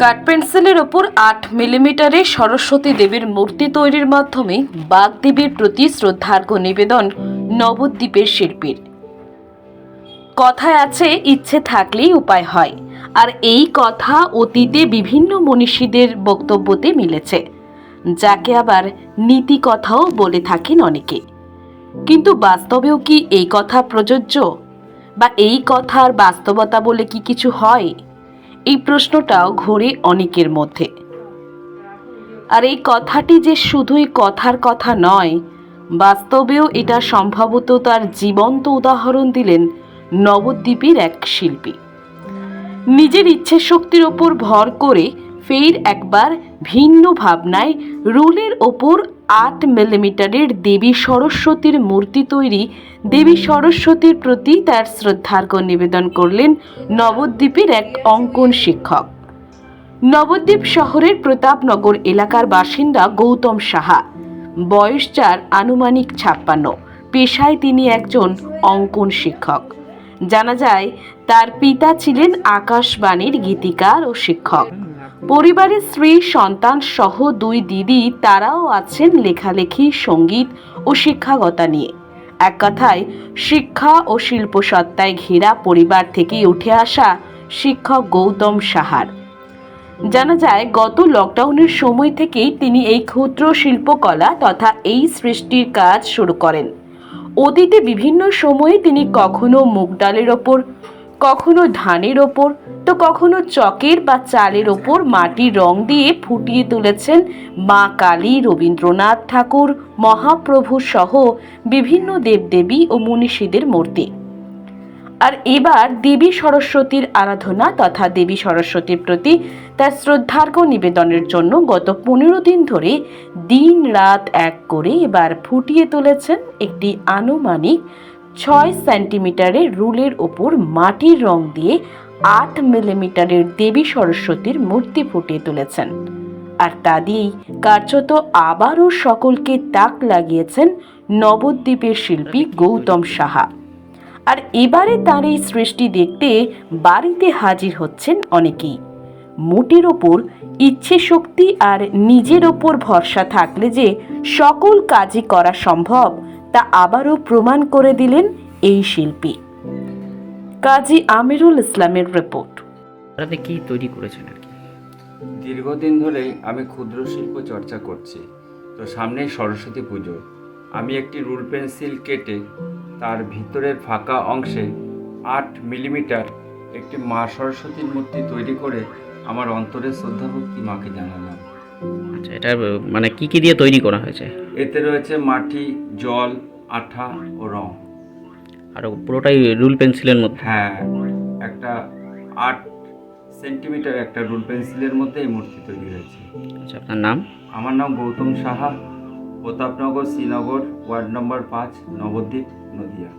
কাঠ পেন্সিলের ওপর আট মিলিমিটারের সরস্বতী দেবীর মূর্তি তৈরির মাধ্যমে বাগদেবীর প্রতি শ্রদ্ধার্ঘ নিবেদন নবদ্বীপের শিল্পীর। কথায় আছে, ইচ্ছে থাকলেই উপায় হয়। আর এই কথা অতীতে বিভিন্ন মনীষীদের বক্তব্যতে মিলেছে, যাকে আবার নীতি কথাও বলে থাকেন অনেকে। কিন্তু বাস্তবেও কি এই কথা প্রযোজ্য? বা এই কথার বাস্তবতা বলে কি কিছু হয়? এই প্রশ্নটাও ঘোরে অনেকের মধ্যে। আর এই কথাটি যে শুধুই কথার কথা নয়, বাস্তবেও এটা সম্ভবত তার জীবন্ত উদাহরণ দিলেন নবদ্বীপের এক শিল্পী। নিজের ইচ্ছে শক্তির ওপর ভর করে ফের একবার ভিন্ন ভাবনায় রুলের ওপর আট মিলিমিটারের দেবী সরস্বতীর মূর্তি তৈরি, দেবী সরস্বতীর প্রতি তার শ্রদ্ধার্ঘ্য নিবেদন করলেন নবদ্বীপের এক অঙ্কন শিক্ষক। নবদ্বীপ শহরের প্রতাপনগর এলাকার বাসিন্দা গৌতম সাহা। বয়স চার, আনুমানিক ছাপ্পান্ন। পেশায় তিনি একজন অঙ্কন শিক্ষক। জানা যায়, তার পিতা ছিলেন আকাশবাণীর গীতিকার ও শিক্ষক। পরিবারের স্ত্রী, সন্তান সহ দুই দিদি, তারাও আছেন লেখালেখি, সংগীত ও শিক্ষাগতা নিয়ে। এক কথায়, শিক্ষা ও শিল্প সত্তায় ঘেরা পরিবার থেকে উঠে আসা শিক্ষক গৌতম সাহার। জানা যায়, গত লকডাউনের সময় থেকেই তিনি এই ক্ষুদ্র শিল্পকলা তথা এই সৃষ্টির কাজ শুরু করেন। অতীতে বিভিন্ন সময়ে তিনি কখনো মুগ ডালের ওপর কখনো ধানের ওপর, তো কখনো চকের বা চালের ওপর মাটির রং দিয়ে ফুটিয়ে তুলেছেন মা কালী, রবীন্দ্রনাথ ঠাকুর, মহাপ্রভু সহ বিভিন্ন দেবদেবী ও মনীষীদের মূর্তি। আর এবার দেবী সরস্বতীর আরাধনা তথা দেবী সরস্বতীর প্রতি তার শ্রদ্ধার্ঘ্য নিবেদনের জন্য গত পনেরো দিন ধরে দিন রাত এক করে এবার ফুটিয়ে তুলেছেন একটি আনুমানিক ছয় সেন্টিমিটারের রুলের ওপর মাটির রং দিয়ে আট মিলিমিটারের দেবী সরস্বতীর মূর্তি ফুটিয়ে তুলেছেন। আর তা দিয়েই কার্যত আবারও সকলকে তাক লাগিয়েছেন নবদ্বীপের শিল্পী গৌতম সাহা। আর এবারে তার এই সৃষ্টি দেখতে বাড়িতে হাজির হচ্ছেন অনেকেই। মোটের ওপর ইচ্ছে শক্তি আর নিজের ওপর ভরসা থাকলে যে সকল কাজই করা সম্ভব তা আবারও প্রমাণ করে দিলেন এই শিল্পী। কাজী আমিরুল ইসলামের রিপোর্ট। কি তৈরি করেছেন আর কি? দীর্ঘদিন ধরেই আমি ক্ষুদ্র শিল্প চর্চা করছি। তো সামনেই সরস্বতী পুজো। আমি একটি রুল পেন্সিল কেটে তার ভিতরের ফাঁকা অংশে আট মিলিমিটার একটি মা সরস্বতীর মূর্তি তৈরি করে আমার অন্তরের শ্রদ্ধাভক্তি মাকে জানালাম। আচ্ছা এটা মানে কি কি দিয়ে তৈরি করা হয়েছে? এতে রয়েছে মাটি জল আঠা ও রং। আর পুরোটাই রুল পেন্সিলের মধ্যে? হ্যাঁ একটা আট সেন্টিমিটার একটা রুল পেন্সিলের মধ্যে এই মূর্তি তৈরি হয়েছে। আচ্ছা আপনার নাম? আমার নাম গৌতম সাহা প্রতাপনগর শ্রীনগর ওয়ার্ড নম্বর পাঁচ নবদ্বীপ নদিয়া।